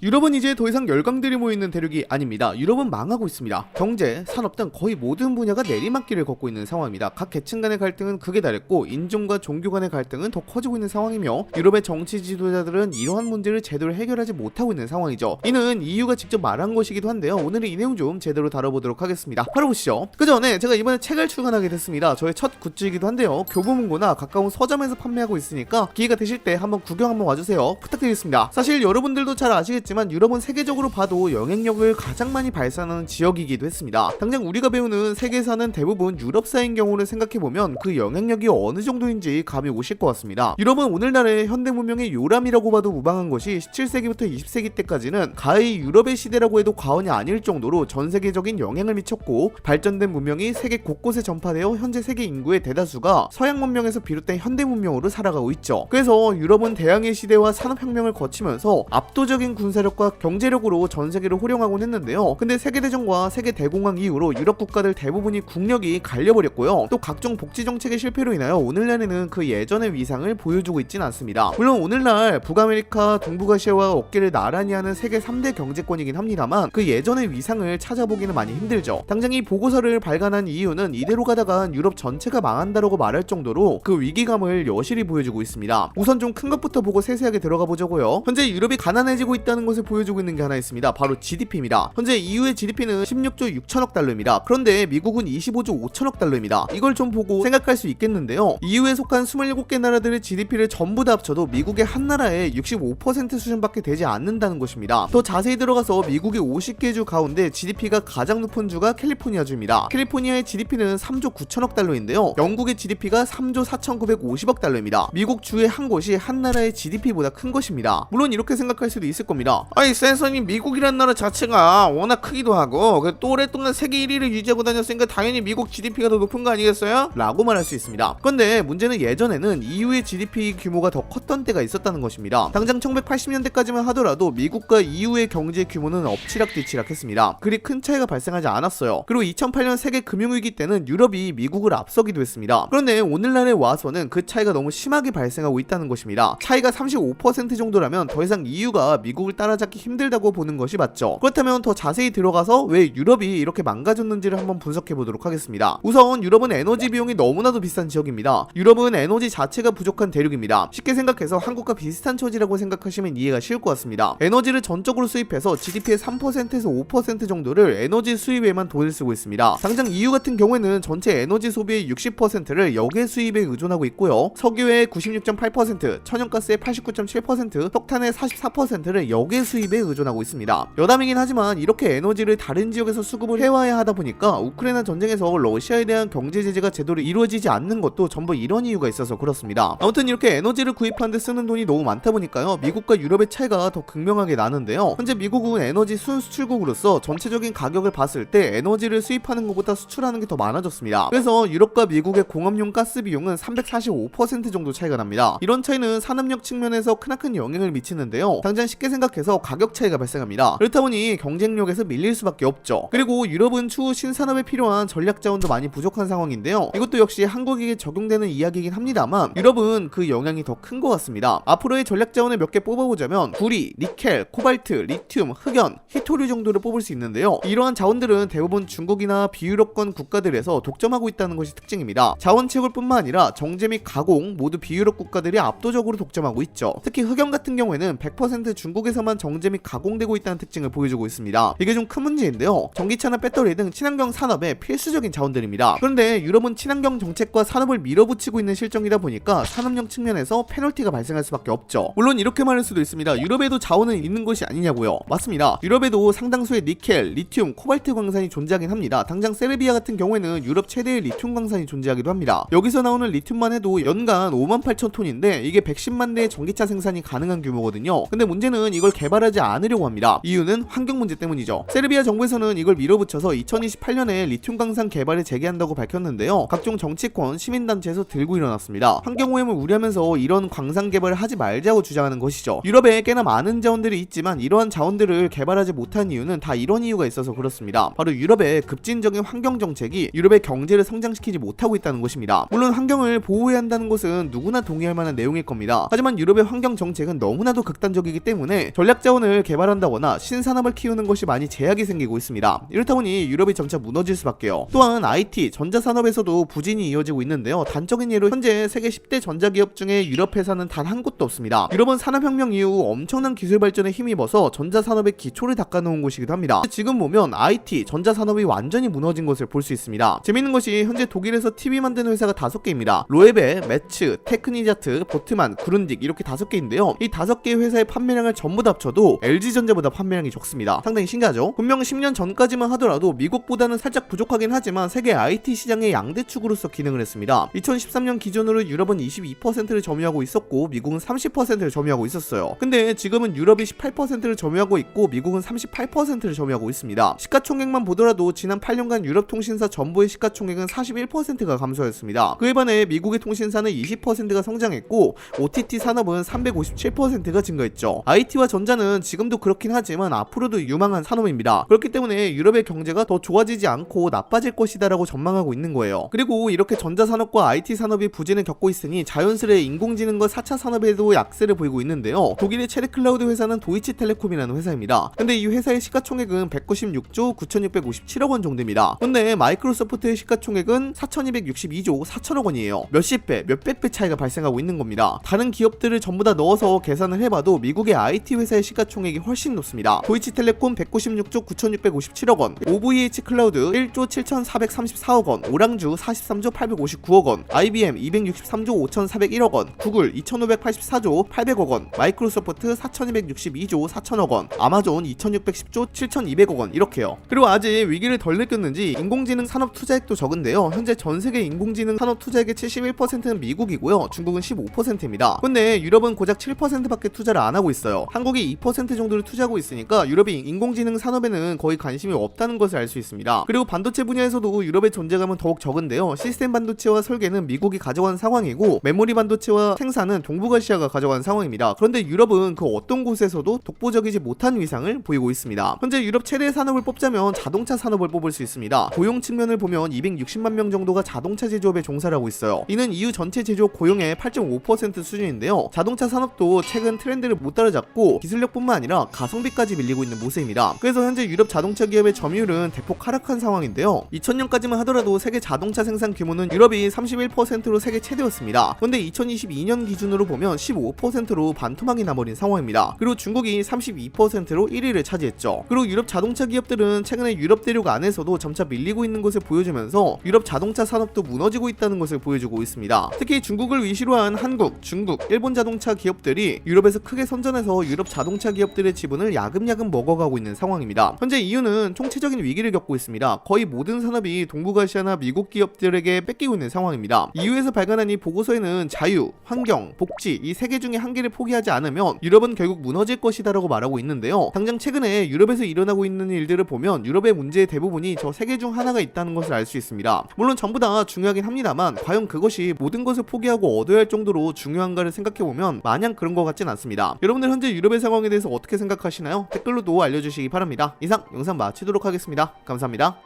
유럽은 이제 더 이상 열강들이 모이는 대륙이 아닙니다. 유럽은 망하고 있습니다. 경제, 산업 등 거의 모든 분야가 내리막길을 걷고 있는 상황입니다. 각 계층 간의 갈등은 극에 달했고 인종과 종교 간의 갈등은 더 커지고 있는 상황이며 유럽의 정치 지도자들은 이러한 문제를 제대로 해결하지 못하고 있는 상황이죠. 이는 EU가 직접 말한 것이기도 한데요. 오늘은 이 내용 좀 제대로 다뤄보도록 하겠습니다. 바로 보시죠. 그 전에 제가 이번에 책을 출간하게 됐습니다. 저의 첫 굿즈이기도 한데요. 교보문고나 가까운 서점에서 판매하고 있으니까 기회가 되실 때 한번 구경 한번 와주세요. 부탁드리겠습니다. 사실 여러분들도 잘 아시겠지만 유럽은 세계적으로 봐도 영향력을 가장 많이 발산하는 지역이기도 했습니다. 당장 우리가 배우는 세계사는 대부분 유럽사인 경우를 생각해보면 그 영향력이 어느 정도인지 감이 오실 것 같습니다. 유럽은 오늘날의 현대 문명의 요람이라고 봐도 무방한 것이 17세기부터 20세기 때까지는 가히 유럽의 시대라고 해도 과언이 아닐 정도로 전 세계적인 영향을 미쳤고 발전된 문명이 세계 곳곳에 전파되어 현재 세계 인구의 대다수가 서양 문명에서 비롯된 현대 문명으로 살아가고 있죠. 그래서 유럽은 대항해 시대와 산업혁명을 거치면서 압도적인 군사 력과 경제력으로 전 세계를 호령하곤 했는데요. 근데 세계대전과 세계 대공황 이후로 유럽 국가들 대부분이 국력이 갈려버렸고요. 또 각종 복지 정책의 실패로 인하여 오늘날에는 그 예전의 위상을 보여주고 있진 않습니다. 물론 오늘날 북아메리카, 동북아시아와 어깨를 나란히 하는 세계 3대 경제권이긴 합니다만 그 예전의 위상을 찾아보기는 많이 힘들죠. 당장 이 보고서를 발간한 이유는 이대로 가다간 유럽 전체가 망한다라고 말할 정도로 그 위기감을 여실히 보여주고 있습니다. 우선 좀 큰 것부터 보고 세세하게 들어가 보자고요. 현재 유럽이 가난해지고 있다는 것을 보여주고 있는 게 하나 있습니다. 바로 GDP입니다. 현재 EU의 GDP는 16조 6천억 달러입니다. 그런데 미국은 25조 5천억 달러입니다. 이걸 좀 보고 생각할 수 있겠는데요. EU에 속한 27개 나라들의 GDP를 전부 다 합쳐도 미국의 한 나라의 65% 수준밖에 되지 않는다는 것입니다. 더 자세히 들어가서 미국의 50개 주 가운데 GDP가 가장 높은 주가 캘리포니아 주입니다. 캘리포니아의 GDP는 3조 9천억 달러인데요. 영국의 GDP가 3조 4,950억 달러입니다. 미국 주의 한 곳이 한 나라의 GDP보다 큰 것입니다. 물론 이렇게 생각할 수도 있을 겁니다. 아니 센서님 미국이란 나라 자체가 워낙 크기도 하고 그또 오랫동안 세계 1위를 유지하고 다녔으니까 당연히 미국 GDP가 더 높은 거 아니겠어요? 라고 말할 수 있습니다. 그런데 문제는 예전에는 EU의 GDP 규모가 더 컸던 때가 있었다는 것입니다. 당장 1980년대까지만 하더라도 미국과 EU의 경제 규모는 엎치락뒤치락했습니다. 그리 큰 차이가 발생하지 않았어요. 그리고 2008년 세계 금융위기 때는 유럽이 미국을 앞서기도 했습니다. 그런데 오늘날에 와서는 그 차이가 너무 심하게 발생하고 있다는 것입니다. 차이가 35% 정도라면 더 이상 EU가 미국을 따라 잡기 힘들다고 보는 것이 맞죠. 그렇다면 더 자세히 들어가서 왜 유럽이 이렇게 망가졌는지를 한번 분석해 보도록 하겠습니다. 우선 유럽은 에너지 비용이 너무나도 비싼 지역입니다. 유럽은 에너지 자체가 부족한 대륙입니다. 쉽게 생각해서 한국과 비슷한 처지라고 생각하시면 이해가 쉬울 것 같습니다. 에너지를 전적으로 수입해서 GDP의 3%에서 5% 정도를 에너지 수입에만 돈을 쓰고 있습니다. 당장 EU 같은 경우에는 전체 에너지 소비의 60%를 역외 수입에 의존하고 있고요. 석유의 96.8%, 천연가스의 89.7%, 석탄의 44%를 역외 수입에 의존하고 있습니다. 여담이긴 하지만 이렇게 에너지를 다른 지역에서 수급을 해와야 하다 보니까 우크라이나 전쟁에서 러시아에 대한 경제 제재가 제대로 이루어지지 않는 것도 전부 이런 이유가 있어서 그렇습니다. 아무튼 이렇게 에너지를 구입하는데 쓰는 돈이 너무 많다 보니까요. 미국과 유럽의 차이가 더 극명하게 나는데요. 현재 미국은 에너지 순수출국으로서 전체적인 가격을 봤을 때 에너지를 수입하는 것보다 수출하는 게 더 많아졌습니다. 그래서 유럽과 미국의 공업용 가스 비용은 345% 정도 차이가 납니다. 이런 차이는 산업력 측면에서 크나큰 영향을 미치는데요. 당장 쉽게 생각해서 가격 차이가 발생합니다. 그렇다 보니 경쟁력에서 밀릴 수밖에 없죠. 그리고 유럽은 추후 신산업에 필요한 전략 자원도 많이 부족한 상황인데요. 이것도 역시 한국에게 적용되는 이야기이긴 합니다만 유럽은 그 영향이 더 큰 것 같습니다. 앞으로의 전략 자원을 몇 개 뽑아보자면 구리, 니켈, 코발트, 리튬, 흑연, 히토류 정도를 뽑을 수 있는데요. 이러한 자원들은 대부분 중국이나 비유럽권 국가들에서 독점하고 있다는 것이 특징입니다. 자원 채굴 뿐만 아니라 정제 및 가공 모두 비유럽 국가들이 압도적으로 독점하고 있죠. 특히 흑연 같은 경우에는 100% 중국에서만 정제 및 가공되고 있다는 특징을 보여주고 있습니다. 이게 좀 큰 문제인데요. 전기차나 배터리 등 친환경 산업의 필수적인 자원들입니다. 그런데 유럽은 친환경 정책과 산업을 밀어붙이고 있는 실정이다 보니까 산업력 측면에서 페널티가 발생할 수밖에 없죠. 물론 이렇게 말할 수도 있습니다. 유럽에도 자원은 있는 것이 아니냐고요. 맞습니다. 유럽에도 상당수의 니켈, 리튬, 코발트 광산이 존재하긴 합니다. 당장 세르비아 같은 경우에는 유럽 최대의 리튬 광산이 존재하기도 합니다. 여기서 나오는 리튬만 해도 연간 5만 8천 톤인데 이게 110만 대의 전기차 생산이 가능한 규모거든요. 근데 문제는 이걸 개발하지 않으려고 합니다. 이유는 환경 문제 때문이죠. 세르비아 정부에서는 이걸 밀어붙여서 2028년에 리튬 광산 개발을 재개한다고 밝혔는데요. 각종 정치권, 시민단체에서 들고 일어났습니다. 환경 오염을 우려하면서 이런 광산 개발을 하지 말자고 주장하는 것이죠. 유럽에 꽤나 많은 자원들이 있지만 이러한 자원들을 개발하지 못한 이유는 다 이런 이유가 있어서 그렇습니다. 바로 유럽의 급진적인 환경 정책이 유럽의 경제를 성장시키지 못하고 있다는 것입니다. 물론 환경을 보호해야 한다는 것은 누구나 동의할 만한 내용일 겁니다. 하지만 유럽의 환경 정책은 너무나도 극단적이기 때문에 전략 전략 자원을 개발한다거나 신산업을 키우는 것이 많이 제약이 생기고 있습니다. 이렇다 보니 유럽이 점차 무너질 수밖에요. 또한 IT, 전자산업에서도 부진이 이어지고 있는데요. 단적인 예로 현재 세계 10대 전자기업 중에 유럽 회사는 단 한 곳도 없습니다. 유럽은 산업혁명 이후 엄청난 기술 발전에 힘입어서 전자산업의 기초를 닦아놓은 곳이기도 합니다. 지금 보면 IT, 전자산업이 완전히 무너진 것을 볼 수 있습니다. 재밌는 것이 현재 독일에서 TV 만드는 회사가 다섯 개입니다. 로에베, 매츠, 테크니자트, 보트만, 구룬딕 이렇게 다섯 개인데요. 이 다섯 개의 회사의 판매량을 전부 다 합쳐도 LG전자보다 판매량이 적습니다. 상당히 신기하죠? 분명 10년 전까지만 하더라도 미국보다는 살짝 부족하긴 하지만 세계 IT 시장의 양대축으로서 기능을 했습니다. 2013년 기준으로 유럽은 22%를 점유하고 있었고 미국은 30%를 점유하고 있었어요. 근데 지금은 유럽이 18%를 점유하고 있고 미국은 38%를 점유하고 있습니다. 시가총액만 보더라도 지난 8년간 유럽 통신사 전부의 시가총액은 41%가 감소했습니다. 그에 반해 미국의 통신사는 20%가 성장했고 OTT 산업은 357%가 증가했죠. IT와 전자 는 지금도 그렇긴 하지만 앞으로도 유망한 산업입니다. 그렇기 때문에 유럽의 경제가 더 좋아지지 않고 나빠질 것이다라고 전망하고 있는 거예요. 그리고 이렇게 전자 산업과 IT 산업이 부진을 겪고 있으니 자연스레 인공지능과 4차 산업에도 약세를 보이고 있는데요. 독일의 체르 클라우드 회사는 도이치텔레콤이라는 회사입니다. 근데 이 회사의 시가총액은 196조 9,657억 원 정도입니다. 근데 마이크로소프트의 시가총액은 4,262조 4천억 원이에요. 몇십 배, 몇백 배 차이가 발생하고 있는 겁니다. 다른 기업들을 전부 다 넣어서 계산을 해봐도 미국의 IT 회사의 시가총액이 훨씬 높습니다. 도이치텔레콤 196조 9,657억 원, OVH 클라우드 1조 7,434억 원, 오랑주 43조 859억 원, IBM 263조 5,401억 원, 구글 2,584조 800억 원, 마이크로소프트 4,262조 4천억 원, 아마존 2,610조 7,200억 원 이렇게요. 그리고 아직 위기를 덜 느꼈는지 인공지능 산업 투자액도 적은데요. 현재 전 세계 인공지능 산업 투자액의 71%는 미국이고요. 중국은 15%입니다. 근데 유럽은 고작 7%밖에 투자를 안 하고 있어요. 한국이 2% 정도를 투자하고 있으니까 유럽이 인공지능 산업에는 거의 관심이 없다는 것을 알 수 있습니다. 그리고 반도체 분야에서도 유럽의 존재감은 더욱 적은데요. 시스템 반도체와 설계는 미국이 가져간 상황이고 메모리 반도체와 생산은 동북아시아가 가져간 상황입니다. 그런데 유럽은 그 어떤 곳에서도 독보적이지 못한 위상을 보이고 있습니다. 현재 유럽 최대 산업을 뽑자면 자동차 산업을 뽑을 수 있습니다. 고용 측면을 보면 260만 명 정도가 자동차 제조업에 종사를 하고 있어요. 이는 EU 전체 제조업 고용의 8.5% 수준인데요. 자동차 산업도 최근 트렌드를 못 따라잡고 기술 력뿐만 아니라 가성비까지 밀리고 있는 모습입니다. 그래서 현재 유럽 자동차 기업의 점유율은 대폭 하락한 상황인데요. 2000년까지만 하더라도 세계 자동차 생산 규모는 유럽이 31%로 세계 최대였습니다. 그런데 2022년 기준으로 보면 15%로 반토막이 나버린 상황입니다. 그리고 중국이 32%로 1위를 차지했죠. 그리고 유럽 자동차 기업들은 최근에 유럽 대륙 안에서도 점차 밀리고 있는 것을 보여주면서 유럽 자동차 산업도 무너지고 있다는 것을 보여주고 있습니다. 특히 중국을 위시로 한 한국, 중국, 일본 자동차 기업들이 유럽에서 크게 선전해서 유럽 자동차 기업들의 지분을 야금야금 먹어가고 있는 상황입니다. 현재 EU는 총체적인 위기를 겪고 있습니다. 거의 모든 산업이 동북아시아나 미국 기업들에게 뺏기고 있는 상황입니다. EU에서 발간한 이 보고서에는 자유, 환경, 복지 이 세 개 중에 한 개를 포기하지 않으면 유럽은 결국 무너질 것이다라고 말하고 있는데요. 당장 최근에 유럽에서 일어나고 있는 일들을 보면 유럽의 문제의 대부분이 저 세 개 중 하나가 있다는 것을 알 수 있습니다. 물론 전부 다 중요하긴 합니다만 과연 그것이 모든 것을 포기하고 얻어야 할 정도로 중요한가를 생각해 보면 마냥 그런 것 같진 않습니다. 여러분들 현재 유럽의 상황에 대해서 어떻게 생각하시나요? 댓글로도 알려주시기 바랍니다. 이상 영상 마치도록 하겠습니다. 감사합니다.